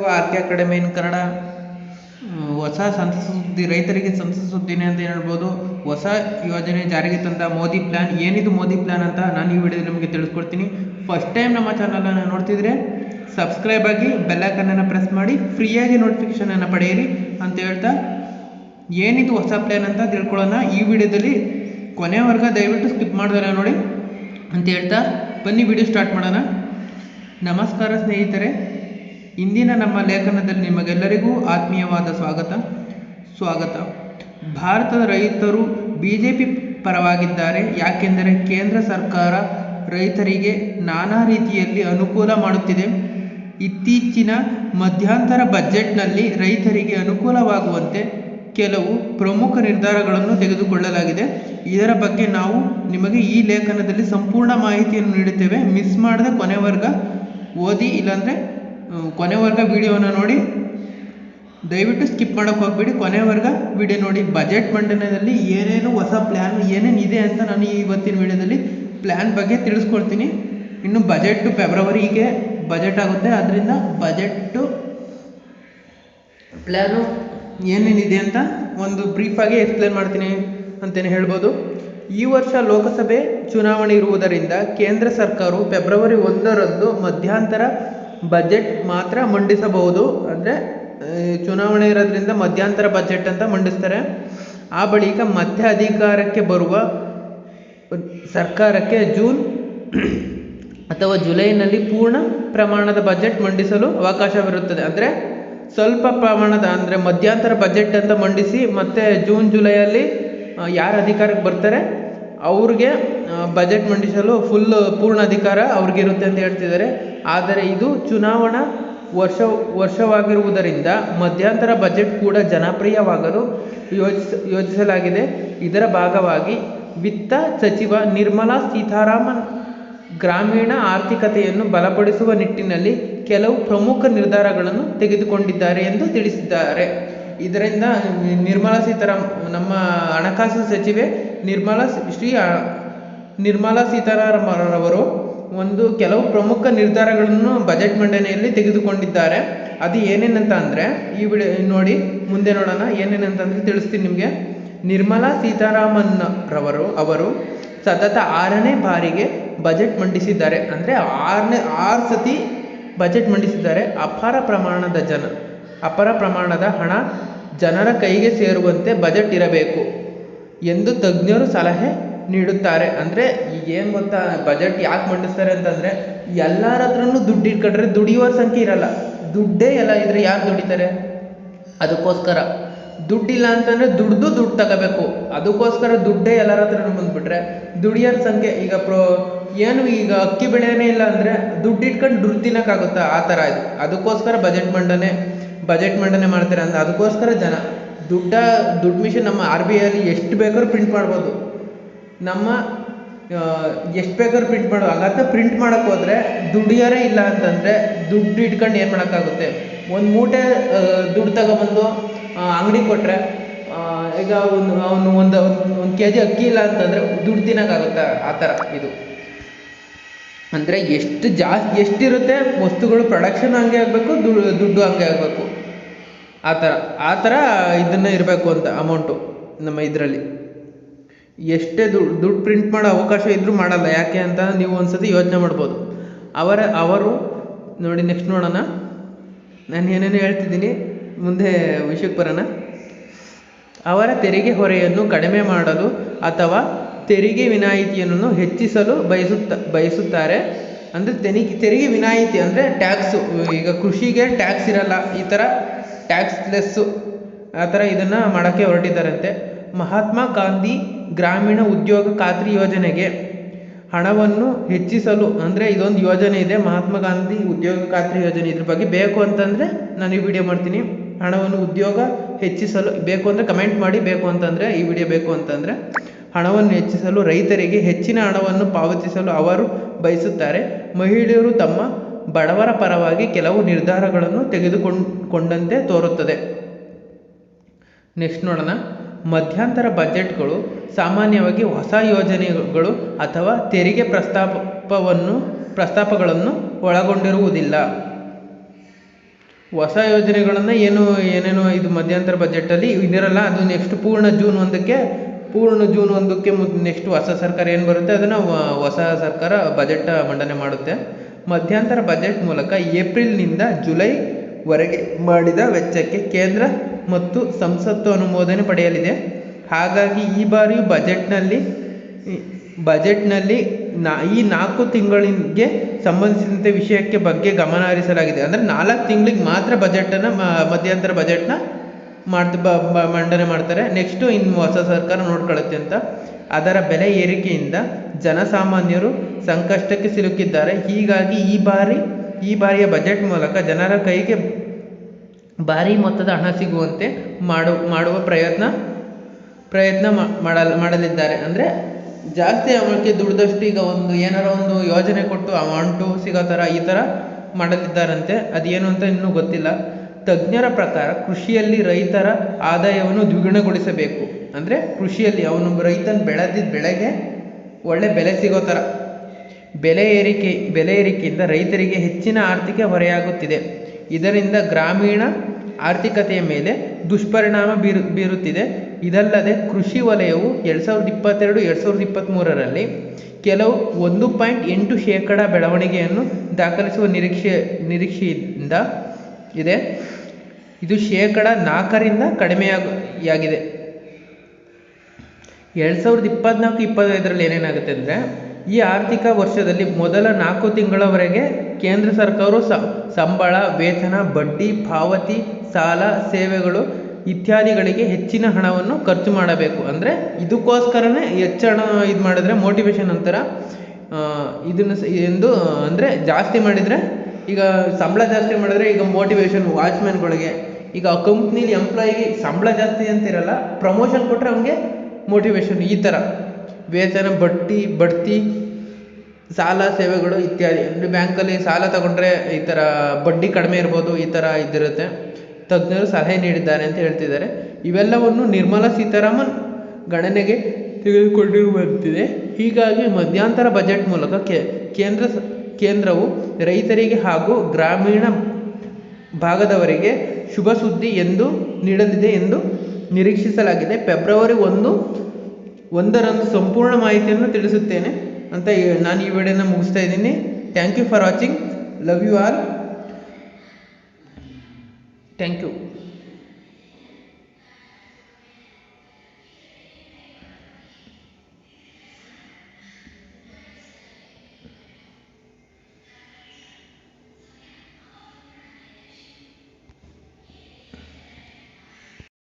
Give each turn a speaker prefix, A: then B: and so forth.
A: To R K academy Kannada. ಹೊಸ ಸಂಸತ್ ಸುದ್ದಿ, ರೈತರಿಗೆ ಸಂಸತ್ ಸುದ್ದಿನೇ ಅಂತ ಹೇಳ್ಬೋದು. ಹೊಸ ಯೋಜನೆ ಜಾರಿಗೆ ತಂದ ಮೋದಿ ಪ್ಲ್ಯಾನ್ ಏನಿದು ಮೋದಿ ಪ್ಲ್ಯಾನ್ ಅಂತ ನಾನು ಈ ವಿಡಿಯೋದಲ್ಲಿ ನಿಮಗೆ ತಿಳಿಸ್ಕೊಡ್ತೀನಿ. ಫಸ್ಟ್ ಟೈಮ್ ನಮ್ಮ ಚಾನಲನ್ನು ನೋಡ್ತಿದ್ರೆ ಸಬ್ಸ್ಕ್ರೈಬ್ ಆಗಿ ಬೆಲ್ಲೈಕನ್ನನ್ನು ಪ್ರೆಸ್ ಮಾಡಿ ಫ್ರೀಯಾಗಿ ನೋಟಿಫಿಕೇಷನನ್ನು ಪಡೆಯಿರಿ ಅಂತ ಹೇಳ್ತಾ, ಏನಿದು ಹೊಸ ಪ್ಲ್ಯಾನ್ ಅಂತ ತಿಳ್ಕೊಳ್ಳೋಣ. ಈ ವಿಡಿಯೋದಲ್ಲಿ ಕೊನೆವರೆಗೆ ದಯವಿಟ್ಟು ಸ್ಕಿಪ್ ಮಾಡಿದ್ರೆ ನೋಡಿ ಅಂತ ಹೇಳ್ತಾ, ಬನ್ನಿ ವಿಡಿಯೋ ಸ್ಟಾರ್ಟ್ ಮಾಡೋಣ. ನಮಸ್ಕಾರ ಸ್ನೇಹಿತರೆ. ಇಂದಿನ ನಮ್ಮ ಲೇಖನದಲ್ಲಿ ನಿಮಗೆಲ್ಲರಿಗೂ ಆತ್ಮೀಯವಾದ ಸ್ವಾಗತ. ಸ್ವಾಗತ. ಭಾರತದ ರೈತರು ಬಿ ಜೆ ಪಿ ಪರವಾಗಿದ್ದಾರೆ. ಯಾಕೆಂದರೆ ಕೇಂದ್ರ ಸರ್ಕಾರ ರೈತರಿಗೆ ನಾನಾ ರೀತಿಯಲ್ಲಿ ಅನುಕೂಲ ಮಾಡುತ್ತಿದೆ. ಇತ್ತೀಚಿನ ಮಧ್ಯಂತರ ಬಜೆಟ್ನಲ್ಲಿ ರೈತರಿಗೆ ಅನುಕೂಲವಾಗುವಂತೆ ಕೆಲವು ಪ್ರಮುಖ ನಿರ್ಧಾರಗಳನ್ನು ತೆಗೆದುಕೊಳ್ಳಲಾಗಿದೆ. ಇದರ ಬಗ್ಗೆ ನಾವು ನಿಮಗೆ ಈ ಲೇಖನದಲ್ಲಿ ಸಂಪೂರ್ಣ ಮಾಹಿತಿಯನ್ನು ನೀಡುತ್ತೇವೆ. ಮಿಸ್ ಮಾಡದೆ ಕೊನೆವರ್ಗ ಓದಿ, ಇಲ್ಲಾಂದರೆ ಕೊನೆವರ್ಗ ವಿಡಿಯೋನ ನೋಡಿ. ದಯವಿಟ್ಟು ಸ್ಕಿಪ್ ಮಾಡೋಕ್ಕೆ ಹೋಗ್ಬೇಡಿ. ಕೊನೆವರೆಗೂ ವಿಡಿಯೋ ನೋಡಿ. ಬಜೆಟ್ ಮಂಡನೆಯಲ್ಲಿ ಏನೇನು ಹೊಸ ಪ್ಲ್ಯಾನ್ ಏನೇನು ಇದೆ ಅಂತ ನಾನು ಇವತ್ತಿನ ವಿಡಿಯೋದಲ್ಲಿ ಪ್ಲ್ಯಾನ್ ಬಗ್ಗೆ ತಿಳಿಸ್ಕೊಡ್ತೀನಿ. ಇನ್ನು ಬಜೆಟ್ಟು ಫೆಬ್ರವರಿಗೆ ಬಜೆಟ್ ಆಗುತ್ತೆ. ಆದ್ದರಿಂದ ಬಜೆಟ್ಟು ಪ್ಲ್ಯಾನು ಏನೇನಿದೆ ಅಂತ ಒಂದು ಬ್ರೀಫಾಗಿ ಎಕ್ಸ್ಪ್ಲೇನ್ ಮಾಡ್ತೀನಿ ಅಂತಲೇ ಹೇಳ್ಬೋದು. ಈ ವರ್ಷ ಲೋಕಸಭೆ ಚುನಾವಣೆ ಇರುವುದರಿಂದ ಕೇಂದ್ರ ಸರ್ಕಾರವು ಫೆಬ್ರವರಿ ಒಂದರಂದು ಮಧ್ಯಂತರ ಬಜೆಟ್ ಮಾತ್ರ ಮಂಡಿಸಬಹುದು. ಅಂದರೆ ಚುನಾವಣೆ ಇರೋದ್ರಿಂದ ಮಧ್ಯಂತರ ಬಜೆಟ್ ಅಂತ ಮಂಡಿಸ್ತಾರೆ. ಆ ಬಳಿಕ ಮತ್ತೆ ಅಧಿಕಾರಕ್ಕೆ ಬರುವ ಸರ್ಕಾರಕ್ಕೆ ಜೂನ್ ಅಥವಾ ಜುಲೈನಲ್ಲಿ ಪೂರ್ಣ ಪ್ರಮಾಣದ ಬಜೆಟ್ ಮಂಡಿಸಲು ಅವಕಾಶವಿರುತ್ತದೆ. ಅಂದರೆ, ಸ್ವಲ್ಪ ಪ್ರಮಾಣದ, ಅಂದರೆ ಮಧ್ಯಂತರ ಬಜೆಟ್ ಅಂತ ಮಂಡಿಸಿ, ಮತ್ತೆ ಜೂನ್, ಜುಲೈಯಲ್ಲಿ ಯಾರು ಅಧಿಕಾರಕ್ಕೆ ಬರ್ತಾರೆ? ಅವ್ರಿಗೆ ಬಜೆಟ್ ಮಂಡಿಸಲು ಫುಲ್ ಪೂರ್ಣ ಅಧಿಕಾರ ಅವ್ರಿಗಿರುತ್ತೆ ಅಂತ ಹೇಳ್ತಿದ್ದಾರೆ. ಆದರೆ ಇದು ಚುನಾವಣಾ ವರ್ಷ, ವರ್ಷವಾಗಿರುವುದರಿಂದ ಮಧ್ಯಂತರ ಬಜೆಟ್ ಕೂಡ ಜನಪ್ರಿಯವಾಗಲು ಯೋಜಿಸ, ಯೋಜಿಸಲಾಗಿದೆ. ಇದರ ಭಾಗವಾಗಿ ವಿತ್ತ ಸಚಿವ ನಿರ್ಮಲಾ ಸೀತಾರಾಮನ್ ಗ್ರಾಮೀಣ ಆರ್ಥಿಕತೆಯನ್ನು ಬಲಪಡಿಸುವ ನಿಟ್ಟಿನಲ್ಲಿ ಕೆಲವು ಪ್ರಮುಖ ನಿರ್ಧಾರಗಳನ್ನು ತೆಗೆದುಕೊಂಡಿದ್ದಾರೆ ಎಂದು ತಿಳಿಸಿದ್ದಾರೆ. ಇದರಿಂದ ನಿರ್ಮಲಾ ಸೀತಾರಾಮ್, ನಮ್ಮ ಹಣಕಾಸು ಸಚಿವೆ ನಿರ್ಮಲಾ ಶ್ರೀ, ನಿರ್ಮಲಾ ಸೀತಾರಾಮರವರು ಒಂದು ಕೆಲವು ಪ್ರಮುಖ ನಿರ್ಧಾರಗಳನ್ನು ಬಜೆಟ್ ಮಂಡನೆಯಲ್ಲಿ ತೆಗೆದುಕೊಂಡಿದ್ದಾರೆ. ಅದು ಏನೇನಂತ ಅಂದರೆ, ಈ ವಿಡಿಯೋ ನೋಡಿ, ಮುಂದೆ ನೋಡೋಣ. ಏನೇನಂತಂದ್ರೆ ತಿಳಿಸ್ತೀನಿ ನಿಮಗೆ. ನಿರ್ಮಲಾ ಸೀತಾರಾಮನ್ ರವರು ಅವರು ಸತತ ಆರನೇ ಬಾರಿಗೆ ಬಜೆಟ್ ಮಂಡಿಸಿದ್ದಾರೆ. ಅಂದರೆ ಆರನೇ, ಆರು ಸತಿ ಬಜೆಟ್ ಮಂಡಿಸಿದ್ದಾರೆ. ಅಪಾರ ಪ್ರಮಾಣದ ಜನ, ಅಪಾರ ಪ್ರಮಾಣದ ಹಣ ಜನರ ಕೈಗೆ ಸೇರುವಂತೆ ಬಜೆಟ್ ಇರಬೇಕು ಎಂದು ತಜ್ಞರು ಸಲಹೆ ನೀಡುತ್ತಾರೆ. ಅಂದರೆ ಈಗ ಏನು ಗೊತ್ತಾ ಬಜೆಟ್ ಯಾಕೆ ಮಂಡಿಸ್ತಾರೆ ಅಂತಂದರೆ ಎಲ್ಲರ ಹತ್ರನೂ ದುಡ್ಡು ಇಟ್ಕೊಂಡ್ರೆ ದುಡಿಯೋರ ಸಂಖ್ಯೆ ಇರಲ್ಲ. ದುಡ್ಡೇ ಎಲ್ಲ ಇದ್ದರೆ ಯಾರು ದುಡಿತಾರೆ? ಅದಕ್ಕೋಸ್ಕರ. ದುಡ್ಡಿಲ್ಲ ಅಂತಂದರೆ ದುಡ್ದು ದುಡ್ಡು ತಗೋಬೇಕು. ಅದಕ್ಕೋಸ್ಕರ ದುಡ್ಡೇ ಎಲ್ಲರ ಹತ್ರನೂ ಬಂದುಬಿಟ್ರೆ ದುಡಿಯೋರ ಸಂಖ್ಯೆ ಈಗ ಪ್ರೋ, ಏನು ಈಗ ಅಕ್ಕಿ ಬೆಳೆಯೇ ಇಲ್ಲ ಅಂದರೆ ದುಡ್ಡು ಇಟ್ಕೊಂಡು ದುಡ್ಡು ತಿನ್ನೋಕ್ಕಾಗುತ್ತಾ? ಆ ಥರ ಇದು. ಅದಕ್ಕೋಸ್ಕರ ಬಜೆಟ್ ಮಂಡನೆ ಬಜೆಟ್ ಮಂಡನೆ ಮಾಡ್ತಾರೆ ಅಂದರೆ ಅದಕ್ಕೋಸ್ಕರ ಜನ. ದುಡ್ಡ, ದುಡ್ಡು ಮಿಷನ್ ನಮ್ಮ ಆರ್ ಬಿ ಐಯಲ್ಲಿ ಎಷ್ಟು ಬೇಕಾದ್ರೂ ಪ್ರಿಂಟ್ ಮಾಡ್ಬೋದು. ನಮ್ಮ ಎಷ್ಟು ಬೇಕಾದ್ರೂ ಪ್ರಿಂಟ್ ಮಾಡೋ. ಹಂಗಂತ ಪ್ರಿಂಟ್ ಮಾಡೋಕೆ ಹೋದರೆ ದುಡಿಯೋರೇ ಇಲ್ಲ ಅಂತಂದರೆ ದುಡ್ಡು ಇಟ್ಕೊಂಡು ಏನು ಮಾಡೋಕ್ಕಾಗುತ್ತೆ? ಒಂದು ಮೂಟೆ ದುಡ್ಡು ತಗೊಬಂದು ಅಂಗಡಿ ಕೊಟ್ಟರೆ ಈಗ ಒಂದು, ಅವನು ಒಂದು ಒಂದು ಕೆ ಜಿ ಅಕ್ಕಿ ಇಲ್ಲ ಅಂತಂದರೆ ದುಡ್ಡು ತಿನ್ನೋಕ್ಕಾಗುತ್ತಾ? ಆ ಥರ ಇದು. ಅಂದರೆ ಎಷ್ಟು ಜಾಸ್ತಿ, ಎಷ್ಟಿರುತ್ತೆ? ವಸ್ತುಗಳು ಪ್ರೊಡಕ್ಷನ್ ಹಂಗೆ ಆಗಬೇಕು ದುಡ್ಡು ದುಡ್ಡು ಹಂಗೆ ಆಗಬೇಕು. ಆ ಥರ ಆ ಥರ ಇದನ್ನು ಇರಬೇಕು ಅಂತ ಅಮೌಂಟು ನಮ್ಮ ಇದರಲ್ಲಿ. ಎಷ್ಟೇ ದುಡ್ಡು ದುಡ್ಡು ಪ್ರಿಂಟ್ ಮಾಡೋ ಅವಕಾಶ ಇದ್ದರೂ ಮಾಡಲ್ಲ. ಯಾಕೆ ಅಂತ ನೀವು ಒಂದ್ಸತಿ ಯೋಚನೆ ಮಾಡ್ಬೋದು. ಅವರ, ಅವರು, ನೋಡಿ ನೆಕ್ಸ್ಟ್ ನೋಡೋಣ. ನಾನು ಏನೇನು ಹೇಳ್ತಿದ್ದೀನಿ. ಮುಂದೆ ವಿಷಯಕ್ಕೆ ಬರೋಣ. ಅವರ ತೆರಿಗೆ ಹೊರೆಯನ್ನು ಕಡಿಮೆ ಮಾಡಲು ಅಥವಾ ತೆರಿಗೆ ವಿನಾಯಿತಿಯನ್ನು ಹೆಚ್ಚಿಸಲು ಬಯಸುತ್ತ, ಬಯಸುತ್ತಾರೆ. ಅಂದರೆ ತೆರಿಗೆ ತೆರಿಗೆ ವಿನಾಯಿತಿ ಅಂದರೆ ಟ್ಯಾಕ್ಸು ಈಗ ಕೃಷಿಗೆ ಟ್ಯಾಕ್ಸ್ ಇರಲ್ಲ. ಈ ಥರ ಟ್ಯಾಕ್ಸ್ ಲೆಸ್ಸು ಆ ಥರ ಇದನ್ನು ಮಾಡೋಕ್ಕೆ ಹೊರಟಿದ್ದಾರಂತೆ. ಮಹಾತ್ಮ ಗಾಂಧಿ ಗ್ರಾಮೀಣ ಉದ್ಯೋಗ ಖಾತ್ರಿ ಯೋಜನೆಗೆ ಹಣವನ್ನು ಹೆಚ್ಚಿಸಲು, ಅಂದರೆ ಇದೊಂದು ಯೋಜನೆ ಇದೆ, ಮಹಾತ್ಮ ಗಾಂಧಿ ಉದ್ಯೋಗ ಖಾತ್ರಿ ಯೋಜನೆ ಇದ್ರ ಬಗ್ಗೆ ಬೇಕು ಅಂತಂದರೆ ನಾನು ಈ ವಿಡಿಯೋ ಮಾಡ್ತೀನಿ. ಹಣವನ್ನು ಉದ್ಯೋಗ ಹೆಚ್ಚಿಸಲು ಬೇಕು ಅಂದರೆ ಕಮೆಂಟ್ ಮಾಡಿ, ಬೇಕು ಅಂತಂದರೆ ಈ ವಿಡಿಯೋ ಬೇಕು ಅಂತಂದರೆ ಹಣವನ್ನು ಹೆಚ್ಚಿಸಲು ರೈತರಿಗೆ ಹೆಚ್ಚಿನ ಹಣವನ್ನು ಪಾವತಿಸಲು ಅವರು ಬಯಸುತ್ತಾರೆ. ಮಹಿಳೆಯರು ತಮ್ಮ ಬಡವರ ಪರವಾಗಿ ಕೆಲವು ನಿರ್ಧಾರಗಳನ್ನು ತೆಗೆದುಕೊಂಡಂತೆ ತೋರುತ್ತದೆ. ನೆಕ್ಸ್ಟ್ ನೋಡೋಣ. ಮಧ್ಯಂತರ ಬಜೆಟ್ಗಳು ಸಾಮಾನ್ಯವಾಗಿ ಹೊಸ ಯೋಜನೆಗಳು ಅಥವಾ ತೆರಿಗೆ ಪ್ರಸ್ತಾಪವನ್ನು, ಪ್ರಸ್ತಾಪಗಳನ್ನು ಒಳಗೊಂಡಿರುವುದಿಲ್ಲ. ಹೊಸ ಯೋಜನೆಗಳನ್ನು ಏನು, ಏನೇನೋ ಇದು ಮಧ್ಯಂತರ ಬಜೆಟಲ್ಲಿ ಇದಿರಲ್ಲ, ಅದು ನೆಕ್ಸ್ಟ್ ಪೂರ್ಣ ಜೂನ್ ಒಂದಕ್ಕೆ, ಪೂರ್ಣ ಜೂನ್ ಒಂದಕ್ಕೆ ನೆಕ್ಸ್ಟ್ ಹೊಸ ಸರ್ಕಾರ ಏನು ಬರುತ್ತೆ, ಅದನ್ನು ಹೊಸ ಸರ್ಕಾರ ಬಜೆಟ್ ಮಂಡನೆ ಮಾಡುತ್ತೆ. ಮಧ್ಯಂತರ ಬಜೆಟ್ ಮೂಲಕ ಏಪ್ರಿಲ್ನಿಂದ ಜುಲೈವರೆಗೆ ಮಾಡಿದ ವೆಚ್ಚಕ್ಕೆ ಕೇಂದ್ರ ಮತ್ತು ಸಂಸತ್ತು ಅನುಮೋದನೆ ಪಡೆಯಲಿದೆ. ಹಾಗಾಗಿ ಈ ಬಾರಿ ಬಜೆಟ್ನಲ್ಲಿ ಬಜೆಟ್ನಲ್ಲಿ ನಾ, ಈ ನಾಲ್ಕು ತಿಂಗಳಿಗೆ ಸಂಬಂಧಿಸಿದಂತೆ ವಿಷಯಕ್ಕೆ ಬಗ್ಗೆ ಗಮನ ಹರಿಸಲಾಗಿದೆ ಅಂದರೆ ನಾಲ್ಕು ತಿಂಗಳಿಗೆ ಮಾತ್ರ ಬಜೆಟನ್ನು ಮಧ್ಯಂತರ ಬಜೆಟ್ನ ಮಾಡ್ತ ಮಂಡನೆ ಮಾಡ್ತಾರೆ. ನೆಕ್ಸ್ಟು ಇನ್ನು ಹೊಸ ಸರ್ಕಾರ ನೋಡ್ಕೊಳ್ಳುತ್ತೆ ಅಂತ. ಅದರ ಬೆಲೆ ಏರಿಕೆಯಿಂದ ಜನಸಾಮಾನ್ಯರು ಸಂಕಷ್ಟಕ್ಕೆ ಸಿಲುಕಿದ್ದಾರೆ. ಹೀಗಾಗಿ ಈ ಬಾರಿ ಈ ಬಾರಿಯ ಬಜೆಟ್ ಮೂಲಕ ಜನರ ಕೈಗೆ ಭಾರಿ ಮೊತ್ತದ ಹಣ ಸಿಗುವಂತೆ ಮಾಡು, ಮಾಡುವ ಪ್ರಯತ್ನ ಪ್ರಯತ್ನ ಮಾಡಲ್, ಮಾಡಲಿದ್ದಾರೆ. ಅಂದರೆ ಜಾಸ್ತಿ ಅವಕ್ಕೆ ದುಡ್ದಷ್ಟು ಈಗ ಒಂದು ಏನಾರ ಒಂದು ಯೋಜನೆ ಕೊಟ್ಟು ಅಮೌಂಟು ಸಿಗೋ ಥರ ಈ ಥರ ಮಾಡಲಿದ್ದಾರಂತೆ. ಅದೇನು ಅಂತ ಇನ್ನೂ ಗೊತ್ತಿಲ್ಲ. ತಜ್ಞರ ಪ್ರಕಾರ ಕೃಷಿಯಲ್ಲಿ ರೈತರ ಆದಾಯವನ್ನು ದ್ವಿಗುಣಗೊಳಿಸಬೇಕು. ಅಂದರೆ ಕೃಷಿಯಲ್ಲಿ ಅವನು ರೈತನ ಬೆಳೆದಿದ್ದ ಬೆಳೆಗೆ ಒಳ್ಳೆ ಬೆಲೆ ಸಿಗೋ ಥರ ಬೆಲೆ ಏರಿಕೆ, ಬೆಲೆ ಏರಿಕೆಯಿಂದ ರೈತರಿಗೆ ಹೆಚ್ಚಿನ ಆರ್ಥಿಕ ಹೊರೆಯಾಗುತ್ತಿದೆ. ಇದರಿಂದ ಗ್ರಾಮೀಣ ಆರ್ಥಿಕತೆಯ ಮೇಲೆ ದುಷ್ಪರಿಣಾಮ ಬೀರು, ಬೀರುತ್ತಿದೆ. ಇದಲ್ಲದೆ ಕೃಷಿ ವಲಯವು ಎರಡು ಸಾವಿರದ ಇಪ್ಪತ್ತೆರಡು, ಎರಡು ಸಾವಿರದ ಇಪ್ಪತ್ತ್ಮೂರರಲ್ಲಿ ಕೆಲವು ಒಂದು ಪಾಯಿಂಟ್ ಎಂಟು ಶೇಕಡ ಬೆಳವಣಿಗೆಯನ್ನು ದಾಖಲಿಸುವ ನಿರೀಕ್ಷೆ, ನಿರೀಕ್ಷೆಯಿಂದ ಇದೆ. ಇದು ಶೇಕಡ ನಾಲ್ಕರಿಂದ ಕಡಿಮೆಯಾಗಿದೆ ಎರಡು ಸಾವಿರದ ಇಪ್ಪತ್ನಾಲ್ಕು, ಇಪ್ಪತ್ತೈದರಲ್ಲಿ ಏನೇನಾಗುತ್ತೆ ಅಂದರೆ ಈ ಆರ್ಥಿಕ ವರ್ಷದಲ್ಲಿ ಮೊದಲ ನಾಲ್ಕು ತಿಂಗಳವರೆಗೆ ಕೇಂದ್ರ ಸರ್ಕಾರವು ಸಂಬಳ, ವೇತನ, ಬಡ್ಡಿ, ಪಾವತಿ, ಸಾಲ, ಸೇವೆಗಳು ಇತ್ಯಾದಿಗಳಿಗೆ ಹೆಚ್ಚಿನ ಹಣವನ್ನು ಖರ್ಚು ಮಾಡಬೇಕು. ಅಂದರೆ ಇದಕ್ಕೋಸ್ಕರನೇ ಹೆಚ್ಚು ಹಣ ಇದು ಮಾಡಿದ್ರೆ ಮೋಟಿವೇಶನ್ ಅಂತಾರ ಇದನ್ನು ಎಂದು, ಅಂದರೆ ಜಾಸ್ತಿ ಮಾಡಿದರೆ ಈಗ ಸಂಬಳ ಜಾಸ್ತಿ ಮಾಡಿದ್ರೆ ಈಗ ಮೋಟಿವೇಶನ್ ವಾಚ್ಮ್ಯಾನ್ಗಳಿಗೆ ಈಗ ಆ ಕಂಪ್ನಿಲಿ ಎಂಪ್ಲಾಯಿಗೆ ಸಂಬಳ ಜಾಸ್ತಿ ಅಂತಿರಲ್ಲ ಪ್ರಮೋಷನ್ ಕೊಟ್ಟರೆ ಅವನಿಗೆ ಮೋಟಿವೇಶನ್ ಈ ಥರ ವೇತನ ಬಡ್ಡಿ ಬಡ್ತಿ, ಸಾಲ ಸೇವೆಗಳು ಇತ್ಯಾದಿ. ಅಂದರೆ ಬ್ಯಾಂಕಲ್ಲಿ ಸಾಲ ತಗೊಂಡ್ರೆ ಈ ಥರ ಬಡ್ಡಿ ಕಡಿಮೆ ಇರ್ಬೋದು, ಈ ಥರ ಇದಿರುತ್ತೆ. ತಜ್ಞರು ಸಲಹೆ ನೀಡಿದ್ದಾರೆ ಅಂತ ಹೇಳ್ತಿದ್ದಾರೆ. ಇವೆಲ್ಲವನ್ನು ನಿರ್ಮಲಾ ಸೀತಾರಾಮನ್ ಗಣನೆಗೆ ತೆಗೆದುಕೊಂಡಿರುವಂತಿದೆ. ಹೀಗಾಗಿ ಮಧ್ಯಂತರ ಬಜೆಟ್ ಮೂಲಕ ಕೇಂದ್ರ ಕೇಂದ್ರವು ರೈತರಿಗೆ ಹಾಗೂ ಗ್ರಾಮೀಣ ಭಾಗದವರಿಗೆ ಶುಭ ಸುದ್ದಿ ಎಂದು ನೀಡಲಿದೆ ಎಂದು ನಿರೀಕ್ಷಿಸಲಾಗಿದೆ. ಫೆಬ್ರವರಿ ಒಂದು ಒಂದರಂದು ಸಂಪೂರ್ಣ ಮಾಹಿತಿಯನ್ನು ತಿಳಿಸುತ್ತೇನೆ ಅಂತ ನಾನು ಈ ವಿಡಿಯೋನ ಮುಗಿಸ್ತಾ ಇದ್ದೀನಿ. Thank you for watching love you all thank you